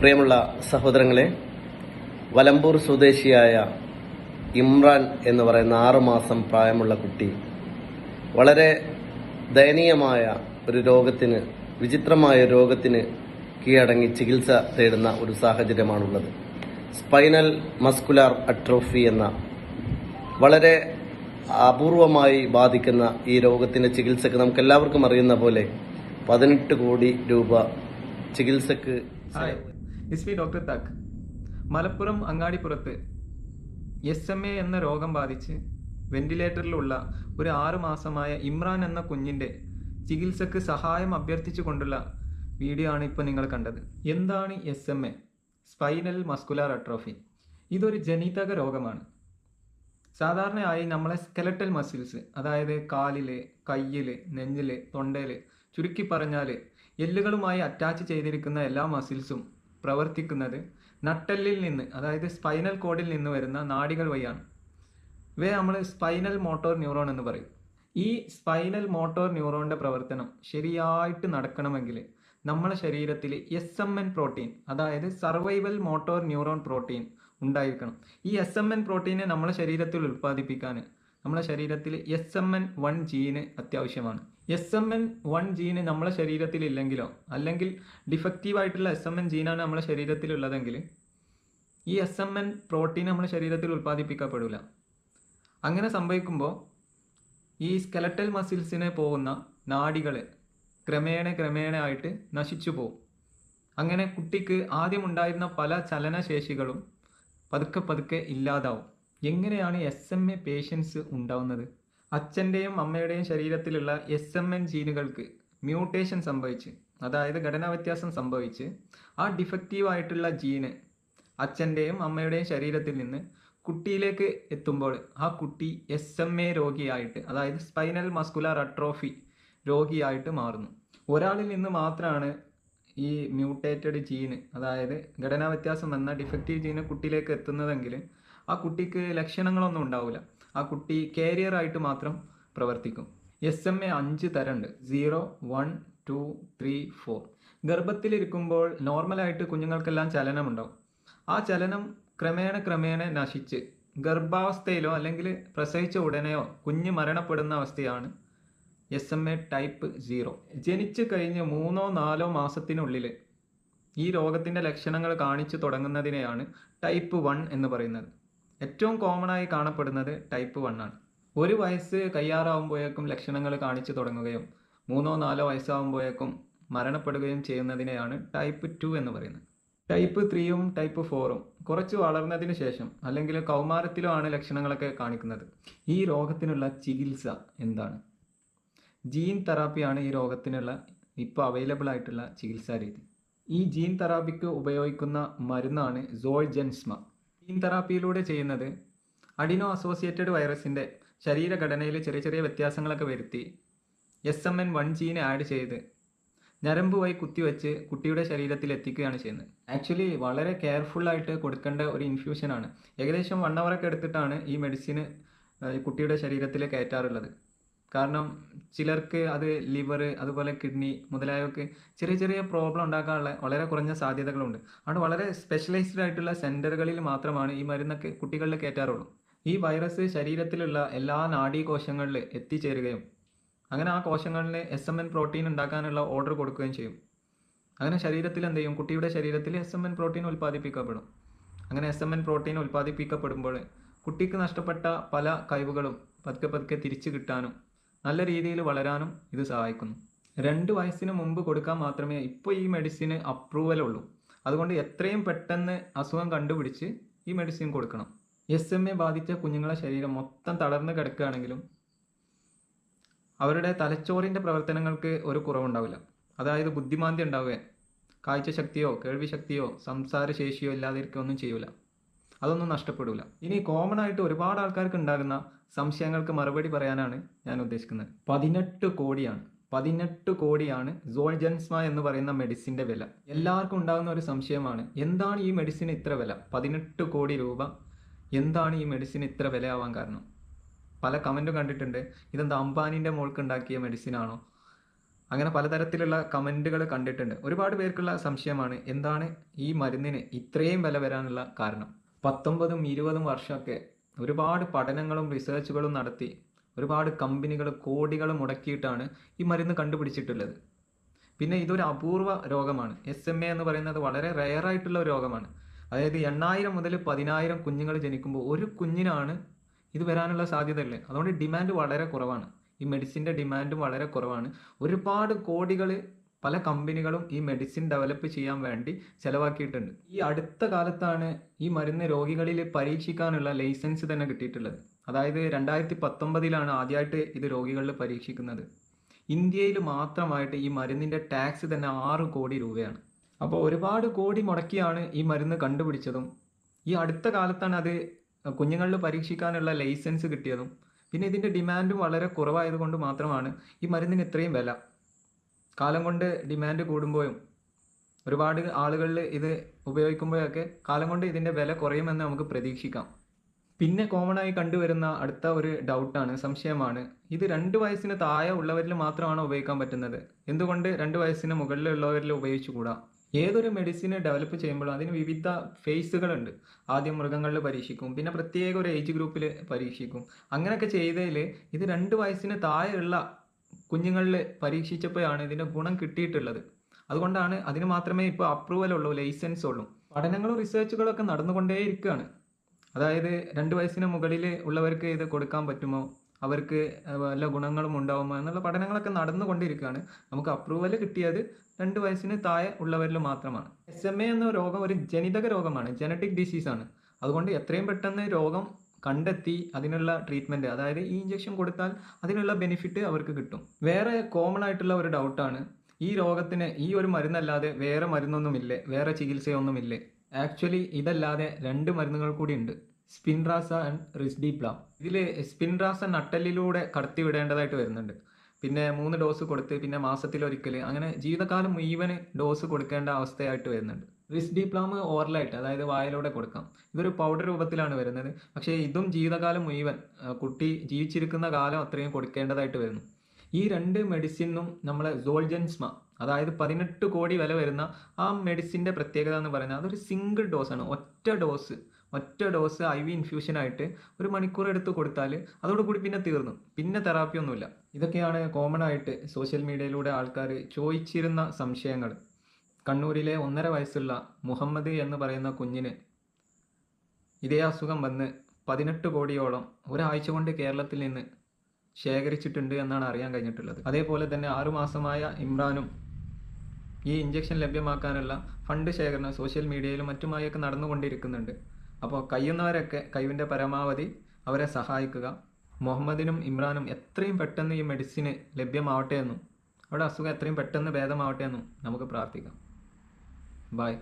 പ്രിയമുള്ള സഹോദരങ്ങളെ വലമ്പൂർ സ്വദേശിയായ ഇമ്രാൻ എന്ന് പറയുന്ന ആറുമാസം പ്രായമുള്ള കുട്ടി വളരെ ദയനീയമായ ഒരു രോഗത്തിന് വിചിത്രമായ രോഗത്തിന് കീഴടങ്ങി ചികിത്സ തേടുന്ന ഒരു സാഹചര്യമാണുള്ളത്. സ്പൈനൽ മസ്കുലാർ അട്രോഫി എന്ന വളരെ അപൂർവമായി ബാധിക്കുന്ന ഈ രോഗത്തിന്റെ ചികിത്സക്ക് നമുക്ക് എല്ലാവർക്കും അറിയുന്ന പോലെ പതിനെട്ട് കോടി രൂപ ചികിത്സക്ക് ഇസ് വി ഡോക്ടർ തക് മലപ്പുറം അങ്ങാടിപ്പുറത്ത് എസ് എം എ എന്ന രോഗം ബാധിച്ച് വെന്റിലേറ്ററിലുള്ള ഒരു ആറുമാസമായ ഇമ്രാൻ എന്ന കുഞ്ഞിന്റെ ചികിത്സക്ക് സഹായം അഭ്യർത്ഥിച്ചുകൊണ്ടുള്ള വീഡിയോ ആണ് ഇപ്പോൾ നിങ്ങൾ കണ്ടത്. എന്താണ് S M A? Spinal muscular atrophy. ഇതൊരു ജനിതക രോഗമാണ്. സാധാരണയായി നമ്മളെ സ്കെലറ്റൽ മസിൽസ് അതായത് കാലിൽ കയ്യിൽ നെഞ്ചിൽ തൊണ്ടയിൽ ചുരുക്കി പറഞ്ഞാൽ എല്ലുകളുമായി അറ്റാച്ച് ചെയ്തിരിക്കുന്ന എല്ലാ മസിൽസും പ്രവർത്തിക്കുന്നത് നട്ടെല്ലിൽ നിന്ന് അതായത് സ്പൈനൽ കോഡിൽ നിന്ന് വരുന്ന നാടികൾ വഴിയാണ്. ഇവയെ നമ്മൾ സ്പൈനൽ മോട്ടോർ ന്യൂറോൺ എന്ന് പറയും. ഈ സ്പൈനൽ മോട്ടോർ ന്യൂറോണിന്റെ പ്രവർത്തനം ശരിയായിട്ട് നടക്കണമെങ്കിൽ നമ്മുടെ ശരീരത്തിൽ എസ് എം എൻ പ്രോട്ടീൻ അതായത് സർവൈവൽ മോട്ടോർ ന്യൂറോൺ പ്രോട്ടീൻ ഉണ്ടായിരിക്കണം. ഈ എസ് എം എൻ പ്രോട്ടീനെ നമ്മുടെ ശരീരത്തിൽ ഉൽപ്പാദിപ്പിക്കാൻ നമ്മളെ ശരീരത്തിൽ S M N one gene അത്യാവശ്യമാണ്. S M N one gene നമ്മളെ ശരീരത്തിൽ ഇല്ലെങ്കിലോ അല്ലെങ്കിൽ ഡിഫക്റ്റീവ് ആയിട്ടുള്ള എസ് എം എൻ ജീനാണ് നമ്മളെ ശരീരത്തിൽ ഉള്ളതെങ്കിൽ ഈ എസ് എം എൻ പ്രോട്ടീൻ നമ്മുടെ ശരീരത്തിൽ ഉൽപ്പാദിപ്പിക്കപ്പെടില്ല അങ്ങനെ സംഭവിക്കുമ്പോൾ ഈ സ്കെലറ്റൽ മസിൽസിനെ പോകുന്ന നാഡികൾ ക്രമേണ ക്രമേണ ആയിട്ട് നശിച്ചു പോകും. അങ്ങനെ കുട്ടിക്ക് ആദ്യം ഉണ്ടായിരുന്ന പല ചലനശേഷികളും പതുക്കെ പതുക്കെ ഇല്ലാതാവും. എങ്ങനെയാണ് എസ് എം എ പേഷ്യൻസ് ഉണ്ടാവുന്നത്? അച്ഛന്റെയും അമ്മയുടെയും ശരീരത്തിലുള്ള എസ് എം എൻ ജീനുകൾക്ക് മ്യൂട്ടേഷൻ സംഭവിച്ച് അതായത് ഘടനാ വ്യത്യാസം സംഭവിച്ച് ആ ഡിഫക്റ്റീവ് ആയിട്ടുള്ള ജീന് അച്ഛന്റെയും അമ്മയുടെയും ശരീരത്തിൽ നിന്ന് കുട്ടിയിലേക്ക് എത്തുമ്പോൾ ആ കുട്ടി എസ് എം എ രോഗിയായിട്ട് അതായത് സ്പൈനൽ മസ്കുലാർ അട്രോഫി രോഗിയായിട്ട് മാറുന്നു. ഒരാളിൽ നിന്ന് മാത്രമാണ് ഈ മ്യൂട്ടേറ്റഡ് ജീന് അതായത് ഘടനാ വ്യത്യാസം എന്ന ഡിഫക്റ്റീവ് ജീന് കുട്ടിയിലേക്ക് എത്തുന്നതെങ്കിൽ ആ കുട്ടിക്ക് ലക്ഷണങ്ങളൊന്നും ഉണ്ടാവില്ല ആ കുട്ടി കാരിയർ ആയിട്ട് മാത്രം പ്രവർത്തിക്കും. എസ് എം എ അഞ്ച് തരമുണ്ട് zero one two three four ഗർഭത്തിലിരിക്കുമ്പോൾ നോർമലായിട്ട് കുഞ്ഞുങ്ങൾക്കെല്ലാം ചലനമുണ്ടാവും. ആ ചലനം ക്രമേണ ക്രമേണ നശിച്ച് ഗർഭാവസ്ഥയിലോ അല്ലെങ്കിൽ പ്രസവിച്ച ഉടനെയോ കുഞ്ഞ് മരണപ്പെടുന്ന അവസ്ഥയാണ് S M A type zero ജനിച്ചു കഴിഞ്ഞ് മൂന്നോ നാലോ മാസത്തിനുള്ളിൽ ഈ രോഗത്തിന്റെ ലക്ഷണങ്ങൾ കാണിച്ചു തുടങ്ങുന്നതിനെയാണ് ടൈപ്പ് വൺ എന്ന് പറയുന്നത്. ഏറ്റവും കോമൺ ആയി കാണപ്പെടുന്നത് ടൈപ്പ് വൺ ആണ്. ഒരു വയസ്സ് കയ്യാറാവുമ്പോഴേക്കും ലക്ഷണങ്ങൾ കാണിച്ചു തുടങ്ങുകയും മൂന്നോ നാലോ വയസ്സാവുമ്പോഴേക്കും മരണപ്പെടുകയും ചെയ്യുന്നതിനെയാണ് ടൈപ്പ് ടു എന്ന് പറയുന്നത്. ടൈപ്പ് ത്രീയും ടൈപ്പ് ഫോറും കുറച്ച് വളർന്നതിന് ശേഷം അല്ലെങ്കിൽ കൗമാരത്തിലോ ആണ് ലക്ഷണങ്ങളൊക്കെ കാണിക്കുന്നത്. ഈ രോഗത്തിനുള്ള ചികിത്സ എന്താണ്? ജീൻ തെറാപ്പിയാണ് ഈ രോഗത്തിനുള്ള ഇപ്പോൾ അവൈലബിൾ ആയിട്ടുള്ള ചികിത്സാ രീതി. ഈ ജീൻ തെറാപ്പിക്ക് ഉപയോഗിക്കുന്ന മരുന്നാണ് സോൾജെൻസ്മ ജീൻ തെറാപ്പിയിലൂടെ ചെയ്യുന്നത് അഡിനോ അസോസിയേറ്റഡ് വൈറസിന്റെ ശരീരഘടനയിൽ ചെറിയ ചെറിയ വ്യത്യാസങ്ങളൊക്കെ വരുത്തി എസ് എം എൻ വൺ ജീനെ ആഡ് ചെയ്ത് ഞരമ്പ് വഴി കുത്തിവെച്ച് കുട്ടിയുടെ ശരീരത്തിൽ എത്തിക്കുകയാണ് ചെയ്യുന്നത്. ആക്ച്വലി വളരെ കെയർഫുള്ളായിട്ട് കൊടുക്കേണ്ട ഒരു ഇൻഫ്യൂഷനാണ് ഏകദേശം വൺ ഒക്കെ എടുത്തിട്ടാണ് ഈ മെഡിസിന് കുട്ടിയുടെ ശരീരത്തിൽ കയറ്റാറുള്ളത്. കാരണം ചിലർക്ക് അത് ലിവർ അതുപോലെ കിഡ്നി മുതലായവർക്ക് ചെറിയ ചെറിയ പ്രോബ്ലം ഉണ്ടാക്കാനുള്ള വളരെ കുറഞ്ഞ സാധ്യതകളുണ്ട്. അതുകൊണ്ട് വളരെ സ്പെഷ്യലൈസ്ഡ് ആയിട്ടുള്ള സെന്ററുകളിൽ മാത്രമാണ് ഈ മരുന്നൊക്കെ കുട്ടികളിൽ കയറ്റാറുള്ളൂ. ഈ വൈറസ് ശരീരത്തിലുള്ള എല്ലാ നാഡീകോശങ്ങളിൽ എത്തിച്ചേരുകയും അങ്ങനെ ആ കോശങ്ങളിൽ എസ് എം എൻ പ്രോട്ടീൻ ഉണ്ടാക്കാനുള്ള ഓർഡർ കൊടുക്കുകയും ചെയ്യും. അങ്ങനെ ശരീരത്തിൽ എന്ത് ചെയ്യും? കുട്ടിയുടെ ശരീരത്തിൽ എസ് എം എൻ പ്രോട്ടീൻ ഉൽപ്പാദിപ്പിക്കപ്പെടും. അങ്ങനെ എസ് എം എൻ പ്രോട്ടീൻ ഉൽപ്പാദിപ്പിക്കപ്പെടുമ്പോൾ കുട്ടിക്ക് നഷ്ടപ്പെട്ട പല കഴിവുകളും പതുക്കെ പതുക്കെ തിരിച്ചു കിട്ടാനും നല്ല രീതിയിൽ വളരാനും ഇത് സഹായിക്കുന്നു. രണ്ട് വയസ്സിന് മുമ്പ് കൊടുക്കാൻ മാത്രമേ ഇപ്പോൾ ഈ മെഡിസിന് അപ്രൂവൽ ഉള്ളൂ. അതുകൊണ്ട് എത്രയും പെട്ടെന്ന് അസുഖം കണ്ടുപിടിച്ച് ഈ മെഡിസിൻ കൊടുക്കണം. എസ് എം എ ബാധിച്ച കുഞ്ഞുങ്ങളെ ശരീരം മൊത്തം തളർന്ന് കിടക്കുകയാണെങ്കിലും അവരുടെ തലച്ചോറിന്റെ പ്രവർത്തനങ്ങൾക്ക് ഒരു കുറവുണ്ടാവില്ല. അതായത് ബുദ്ധിമാന്തി ഉണ്ടാവുക കാഴ്ചശക്തിയോ കേൾവിശക്തിയോ സംസാരശേഷിയോ ഇല്ലാതിരിക്കുകയൊന്നും ചെയ്യൂല. അതൊന്നും നഷ്ടപ്പെടില്ല ഇനി കോമൺ ആയിട്ട് ഒരുപാട് ആൾക്കാർക്ക് ഉണ്ടാകുന്ന സംശയങ്ങൾക്ക് മറുപടി പറയാനാണ് ഞാൻ ഉദ്ദേശിക്കുന്നത്. പതിനെട്ട് കോടിയാണ്. പതിനെട്ട് കോടിയാണ് സോൾജൻസ്മ എന്ന് പറയുന്ന മെഡിസിന്റെ വില. എല്ലാവർക്കും ഉണ്ടാകുന്ന ഒരു സംശയമാണ് എന്താണ് ഈ മെഡിസിന് ഇത്ര വില? പതിനെട്ട് കോടി രൂപ എന്താണ് ഈ മെഡിസിന് ഇത്ര വിലയാവാൻ കാരണം? പല കമന്റും കണ്ടിട്ടുണ്ട് ഇതെന്താ അംബാനിന്റെ മോൾക്ക് ഉണ്ടാക്കിയ മെഡിസിനാണോ അങ്ങനെ പലതരത്തിലുള്ള കമന്റുകൾ കണ്ടിട്ടുണ്ട്. ഒരുപാട് പേർക്കുള്ള സംശയമാണ് എന്താണ് ഈ മരുന്നിന് ഇത്രയും വില വരാനുള്ള കാരണം? പത്തൊമ്പതും ഇരുപതും വർഷമൊക്കെ ഒരുപാട് പഠനങ്ങളും റിസർച്ചുകളും നടത്തി ഒരുപാട് കമ്പനികൾ കോടികൾ മുടക്കിയിട്ടാണ് ഈ മരുന്ന് കണ്ടുപിടിച്ചിട്ടുള്ളത്. പിന്നെ ഇതൊരു അപൂർവ രോഗമാണ്. എസ് എം എ എന്ന് പറയുന്നത് വളരെ റെയർ ആയിട്ടുള്ള ഒരു രോഗമാണ്. അതായത് എണ്ണായിരം മുതൽ പതിനായിരം കുഞ്ഞുങ്ങൾ ജനിക്കുമ്പോൾ ഒരു കുഞ്ഞിനാണ് ഇത് വരാനുള്ള സാധ്യതയുള്ളത്. അതുകൊണ്ട് ഡിമാൻഡ് വളരെ കുറവാണ്. ഈ മെഡിസിന്റെ ഡിമാൻഡും വളരെ കുറവാണ്. ഒരുപാട് കോടികൾ പല കമ്പനികളും ഈ മെഡിസിൻ ഡെവലപ്പ് ചെയ്യാൻ വേണ്ടി ചെലവാക്കിയിട്ടുണ്ട്. ഈ അടുത്ത കാലത്താണ് ഈ മരുന്ന് രോഗികളിൽ പരീക്ഷിക്കാനുള്ള ലൈസൻസ് തന്നെ കിട്ടിയിട്ടുള്ളത്. അതായത് രണ്ടായിരത്തി പത്തൊമ്പതിലാണ് ആദ്യമായിട്ട് ഇത് രോഗികളിൽ പരീക്ഷിക്കുന്നത്. ഇന്ത്യയിൽ മാത്രമായിട്ട് ഈ മരുന്നിന്റെ ടാക്സ് തന്നെ ആറ് കോടി രൂപയാണ്. അപ്പോൾ ഒരുപാട് കോടി മുടക്കിയാണ് ഈ മരുന്ന് കണ്ടുപിടിച്ചതും. ഈ അടുത്ത കാലത്താണ് അത് കുഞ്ഞുങ്ങളിൽ പരീക്ഷിക്കാനുള്ള ലൈസൻസ് കിട്ടിയതും. പിന്നെ ഇതിന്റെ ഡിമാൻഡും വളരെ കുറവായതുകൊണ്ട് മാത്രമാണ് ഈ മരുന്നിന് ഇത്രയും വില. കാലം കൊണ്ട് ഡിമാൻഡ് കൂടുമ്പോഴും ഒരുപാട് ആളുകളിൽ ഇത് ഉപയോഗിക്കുമ്പോഴൊക്കെ കാലം കൊണ്ട് ഇതിന്റെ വില കുറയുമെന്ന് നമുക്ക് പ്രതീക്ഷിക്കാം. പിന്നെ കോമൺ ആയി കണ്ടുവരുന്ന അടുത്ത ഒരു ഡൗട്ടാണ് സംശയമാണ്. ഇത് രണ്ട് വയസ്സിന് താഴെ ഉള്ളവരിൽ മാത്രമാണോ ഉപയോഗിക്കാൻ പറ്റുന്നത്. എന്തുകൊണ്ട് രണ്ട് വയസ്സിന് മുകളിലുള്ളവരിൽ ഉപയോഗിച്ചുകൂടാ? ഏതൊരു മെഡിസിന് ഡെവലപ്പ് ചെയ്യുമ്പോഴും അതിന് വിവിധ ഫേസുകളുണ്ട് ആദ്യം മൃഗങ്ങളിൽ പരീക്ഷിക്കും പിന്നെ പ്രത്യേക ഒരു ഏജ് ഗ്രൂപ്പിൽ പരീക്ഷിക്കും. അങ്ങനെയൊക്കെ ചെയ്തതിൽ ഇത് രണ്ട് വയസ്സിന് താഴെയുള്ള കുഞ്ഞുങ്ങളിൽ പരീക്ഷിച്ചപ്പോഴാണ് ഇതിന്റെ ഗുണം കിട്ടിയിട്ടുള്ളത്. അതുകൊണ്ടാണ് അതിന് മാത്രമേ ഇപ്പോൾ അപ്രൂവൽ ഉള്ളൂ ലൈസൻസ് ഉള്ളൂ. പഠനങ്ങളും റിസർച്ചുകളും ഒക്കെ നടന്നുകൊണ്ടേയിരിക്കുകയാണ്. അതായത് രണ്ട് വയസ്സിന് മുകളിൽ ഉള്ളവർക്ക് ഇത് കൊടുക്കാൻ പറ്റുമോ? അവർക്ക് വല്ല ഗുണങ്ങളും ഉണ്ടാവുമോ? എന്നുള്ള പഠനങ്ങളൊക്കെ നടന്നുകൊണ്ടിരിക്കുകയാണ്. നമുക്ക് അപ്രൂവൽ കിട്ടിയത് രണ്ട് വയസ്സിന് താഴെ ഉള്ളവരിൽ മാത്രമാണ്. എസ് എം എ എന്ന രോഗം ഒരു ജനിതക രോഗമാണ് ജനറ്റിക് ഡിസീസാണ് അതുകൊണ്ട് എത്രയും പെട്ടെന്ന് രോഗം കണ്ടെത്തി അതിനുള്ള ട്രീറ്റ്മെന്റ് അതായത് ഈ ഇഞ്ചക്ഷൻ കൊടുത്താൽ അതിനുള്ള ബെനിഫിറ്റ് അവർക്ക് കിട്ടും. വേറെ കോമൺ ആയിട്ടുള്ള ഒരു ഡൗട്ടാണ് ഈ രോഗത്തിന് ഈ ഒരു മരുന്നല്ലാതെ വേറെ മരുന്നൊന്നുമില്ലേ വേറെ ചികിത്സയൊന്നുമില്ലേ? ആക്ച്വലി ഇതല്ലാതെ രണ്ട് മരുന്നുകൾ കൂടി ഉണ്ട് സ്പിൻറാസ ആൻഡ് റിസ്ഡിപ്ലാം ഇതിൽ സ്പിൻറാസ നട്ടലിലൂടെ കടത്തിവിടേണ്ടതായിട്ട് വരുന്നുണ്ട്. പിന്നെ മൂന്ന് ഡോസ് കൊടുത്ത് പിന്നെ മാസത്തിലൊരിക്കൽ അങ്ങനെ ജീവിതകാലം മുഴുവൻ ഡോസ് കൊടുക്കേണ്ട അവസ്ഥയായിട്ട് വരുന്നുണ്ട്. റിസ്ഡിപ്ലാം ഓറലായിട്ട് അതായത് വായിലൂടെ കൊടുക്കാം. ഇതൊരു പൗഡർ രൂപത്തിലാണ് വരുന്നത്. പക്ഷേ ഇതും ജീവിതകാലം മുഴുവൻ കുട്ടി ജീവിച്ചിരിക്കുന്ന കാലം അത്രയും കൊടുക്കേണ്ടതായിട്ട് വരുന്നു. ഈ രണ്ട് മെഡിസിനും നമ്മൾ സോൾജൻസ്മ അതായത് പതിനെട്ട് കോടി വില വരുന്ന ആ മെഡിസിന്റെ പ്രത്യേകത എന്ന് പറയുന്നത് അതൊരു സിംഗിൾ ഡോസാണ് ഒറ്റ ഡോസ് ഒറ്റ ഡോസ് ഐ വി ഇൻഫ്യൂഷനായിട്ട് ഒരു മണിക്കൂർ എടുത്ത് കൊടുത്താൽ അതോടുകൂടി പിന്നെ തീർന്നു. പിന്നെ തെറാപ്പി ഒന്നുമില്ല. ഇതൊക്കെയാണ് കോമൺ ആയിട്ട് സോഷ്യൽ മീഡിയയിലൂടെ ആൾക്കാർ ചോദിച്ചിരുന്ന സംശയങ്ങൾ കണ്ണൂരിലെ ഒന്നര വയസ്സുള്ള മുഹമ്മദ് എന്ന് പറയുന്ന കുഞ്ഞിന് ഇതേ അസുഖം വന്ന് പതിനെട്ട് കോടിയോളം ഒരാഴ്ച കൊണ്ട് കേരളത്തിൽ നിന്ന് ശേഖരിച്ചിട്ടുണ്ട് എന്നാണ് അറിയാൻ കഴിഞ്ഞിട്ടുള്ളത്. അതേപോലെ തന്നെ ആറുമാസമായ ഇമ്രാനും ഈ ഇഞ്ചക്ഷൻ ലഭ്യമാക്കാനുള്ള ഫണ്ട് ശേഖരണം സോഷ്യൽ മീഡിയയിലും മറ്റുമായൊക്കെ നടന്നുകൊണ്ടിരിക്കുന്നുണ്ട്. അപ്പോൾ കഴിയുന്നവരൊക്കെ കഴിവിന്റെ പരമാവധി അവരെ സഹായിക്കുക. മുഹമ്മദിനും ഇമ്രാനും എത്രയും പെട്ടെന്ന് ഈ മെഡിസിന് ലഭ്യമാവട്ടെ എന്നും അവിടെ അസുഖം എത്രയും പെട്ടെന്ന് ഭേദമാവട്ടെ എന്നും നമുക്ക് പ്രാർത്ഥിക്കാം. Bye.